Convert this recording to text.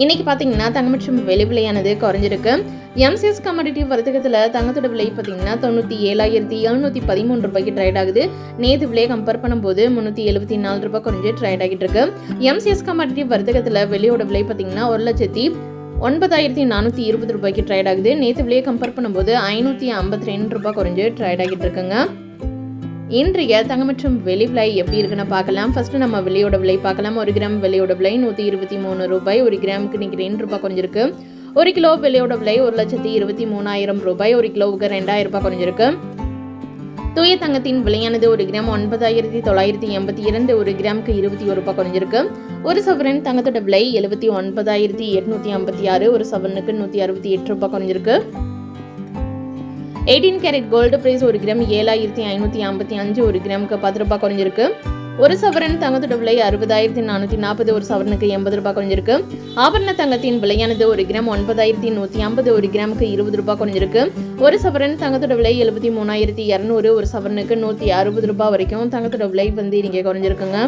இன்னைக்கு பார்த்தீங்கன்னா தங்கமற்றும் வெளி விலையானது குறைஞ்சிருக்கு. எம்சிஎஸ் கமாடிட்டி வர்த்தகத்தில் தங்கத்தோட விலை பார்த்தீங்கன்னா தொண்ணூற்றி ஏழாயிரத்தி எழுநூற்றி பதிமூன்று ரூபாய்க்கு ட்ரேட் ஆகுது. நேற்று விலையை கம்பேர் பண்ணும்போது முந்நூற்றி எழுபத்தி நாலு ரூபாய் குறைஞ்சு ட்ரேட் ஆகிட்டு இருக்கு. எம்சிஎஸ் கமாடிட்டி வர்த்தகத்தில் வெளியோட விலை பார்த்தீங்கன்னா ஒரு லட்சத்தி ஒன்பதாயிரத்தி நானூற்றி இருபது ரூபாய்க்கு ட்ரேட் ஆகுது. நேற்று விலையை கம்பேர் பண்ணும்போது ஐநூற்றி ஐம்பத்தி ரெண்டு ரூபாய் குறைஞ்சு ட்ரேட் ஆகிட்டு இருக்குங்க. இன்றைய தங்கம் மற்றும் வெளி விலை எப்படி இருக்குன்னு பார்க்கலாம். ஃபர்ஸ்ட் நம்ம வெளியோட விலை பார்க்கலாம். ஒரு கிராம் வெளியோட விலை நூற்றி இருபத்தி மூணு ரூபாய். ஒரு கிராமுக்கு இன்னைக்கு ரெண்டு ரூபாய் குறைஞ்சிருக்கு. ஒரு கிலோ விலையோட விலை ஒரு லட்சத்தி இருபத்தி மூணாயிரம் ரூபாய். ஒரு கிலோவுக்கு ரெண்டாயிரம் ரூபாய் குறைஞ்சிருக்கு. தூய தங்கத்தின் விலையானது ஒரு கிராம் ஒன்பதாயிரத்தி தொள்ளாயிரத்தி எண்பத்தி இரண்டு. ஒரு கிராமுக்கு இருபத்தி ஒரு ரூபாய் குறைஞ்சிருக்கு. ஒரு சவரன் தங்கத்தோட விலை எழுபத்தி ஒன்பதாயிரத்தி எட்நூத்தி ஐம்பத்தி ஆறு. ஒரு சவரனுக்கு நூற்றி அறுபத்தி எட்டு ரூபாய் குறைஞ்சிருக்கு. எயிட்டீன் கேரட் கோல்டு பிரைஸ் ஒரு கிராம் ஏழாயிரத்தி ஐநூற்றி ஐம்பத்தி அஞ்சு ஒரு கிராமுக்கு பத்து ரூபாய் குறைஞ்சிருக்கு. ஒரு சவரன் தங்கத்தோட விலை அறுபதாயிரத்தி நானூற்றி நாற்பது ஒரு சவரனுக்கு எண்பது ரூபாய் குறைஞ்சிருக்கு. ஆபரண தங்கத்தின் விலையானது ஒரு கிராம் ஒன்பதாயிரத்தி நூற்றி ஐம்பது ஒரு கிராமுக்கு இருபது ரூபாய் குறைஞ்சிருக்கு. ஒரு சவரன் தங்கத்தோட விலை எழுபத்தி மூணாயிரத்தி இரநூறு ஒரு சவரனுக்கு நூற்றி அறுபது ரூபாய் வரைக்கும் தங்கத்தோட விலை வந்து இங்கே குறைஞ்சிருக்குங்க.